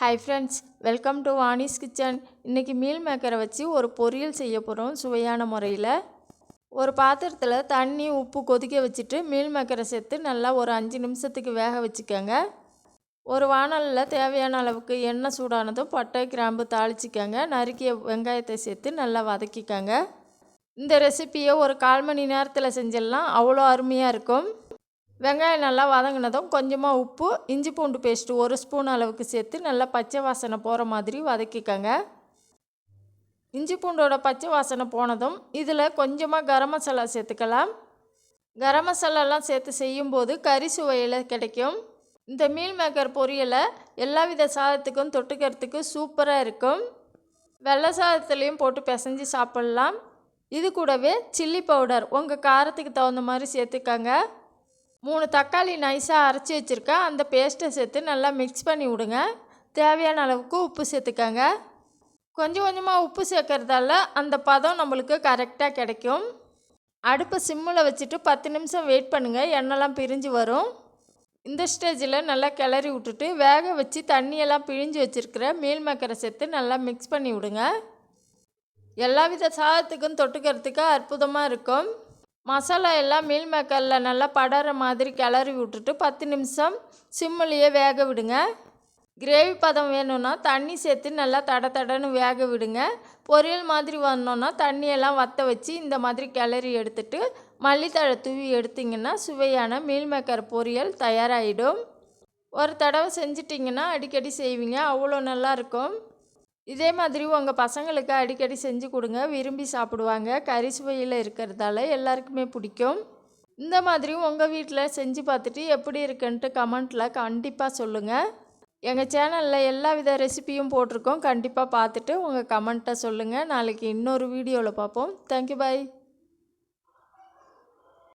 Hi friends welcome to Vani's kitchen இன்றைக்கி meal மேக்கரை வச்சு ஒரு பொரியல் செய்ய போகிறோம் சுவையான முறையில். ஒரு பாத்திரத்தில் தண்ணி உப்பு கொதிக்க வச்சுட்டு மீல் மேக்கரை சேர்த்து நல்லா ஒரு அஞ்சு நிமிஷத்துக்கு வேக வச்சுக்கோங்க. ஒரு வானலில் தேவையான அளவுக்கு எண்ணெய் சூடானதும் பட்டை கிராம்பு தாளிச்சிக்கோங்க. நறுக்கிய வெங்காயத்தை சேர்த்து நல்லா வதக்கிக்கோங்க. இந்த ரெசிப்பியை ஒரு கால் மணி நேரத்தில் செஞ்சிடலாம். அவ்வளோ அருமையாக இருக்கும். வெங்காயம் நல்லா வதங்கினதும் கொஞ்சமாக உப்பு இஞ்சி பூண்டு பேஸ்ட்டு ஒரு ஸ்பூன் அளவுக்கு சேர்த்து நல்லா பச்சை வாசனை போகிற மாதிரி வதக்கிக்கோங்க. இஞ்சி பூண்டோட பச்சை வாசனை போனதும் இதில் கொஞ்சமாக கரம் மசாலா சேர்த்துக்கலாம். கரம் மசாலாலாம் சேர்த்து செய்யும்போது கறி சுவையில் கிடைக்கும். இந்த மீல் மேக்கர் பொரியலை எல்லா வித சாதத்துக்கும் தொட்டுக்கிறதுக்கு சூப்பராக இருக்கும். வெள்ளை சாதத்துலேயும் போட்டு பிசைஞ்சு சாப்பிட்லாம். இது கூடவே சில்லி பவுடர் உங்கள் காரத்துக்கு தகுந்த மாதிரி சேர்த்துக்கங்க. மூணு தக்காளி நைஸாக அரைச்சி வச்சுருக்கேன். அந்த பேஸ்ட்டை சேர்த்து நல்லா மிக்ஸ் பண்ணி விடுங்க. தேவையான அளவுக்கு உப்பு சேர்த்துக்கங்க. கொஞ்சம் கொஞ்சமாக உப்பு சேர்க்குறதால அந்த பதம் நம்மளுக்கு கரெக்டாக கிடைக்கும். அடுப்பை சிம்மில் வச்சுட்டு பத்து நிமிஷம் வெயிட் பண்ணுங்கள் எண்ணெய்லாம் பிரிஞ்சு வரும். இந்த ஸ்டேஜில் நல்லா கிளறி விட்டுட்டு வேக வச்சு தண்ணியெல்லாம் பிழிஞ்சு வச்சுருக்கிற மீல் மேக்கரை சேர்த்து நல்லா மிக்ஸ் பண்ணி விடுங்க. எல்லா வித சாதத்துக்கும் தொட்டுக்கிறதுக்கு அற்புதமாக இருக்கும். மசாலா எல்லாம் மீல் மேக்கரில் நல்லா படற மாதிரி கிளறி விட்டுட்டு பத்து நிமிஷம் சிம்மிலேயே வேக விடுங்க. கிரேவி பதம் வேணும்னா தண்ணி சேர்த்து நல்லா தட தடன்னு வேக விடுங்க. பொரியல் மாதிரி வரணுன்னா தண்ணியெல்லாம் வற்ற வச்சு இந்த மாதிரி கிளறி எடுத்துட்டு மல்லித்தழை தூவி எடுத்திங்கன்னா சுவையான மீல் மேக்கர் பொரியல் தயாராகிடும் ஒரு தடவை செஞ்சிட்டிங்கன்னா அடிக்கடி செய்வீங்க. அவ்வளோ நல்லாயிருக்கும் இதே மாதிரி உங்கள் பசங்களுக்கு அடிக்கடி செஞ்சு கொடுங்க விரும்பி சாப்பிடுவாங்க. கறி சுவையில் இருக்கிறதால எல்லாருக்குமே பிடிக்கும். இந்த மாதிரி உங்கள் வீட்டில் செஞ்சு பார்த்துட்டு எப்படி இருக்குன்ட்டு கமெண்ட்டில் கண்டிப்பாக சொல்லுங்கள் எங்கள் சேனலில் எல்லா வித ரெசிபியும் போட்டிருக்கோம். கண்டிப்பாக பார்த்துட்டு உங்கள் கமெண்ட்டை சொல்லுங்கள் நாளைக்கு இன்னொரு வீடியோவில் பார்ப்போம். Thank you bye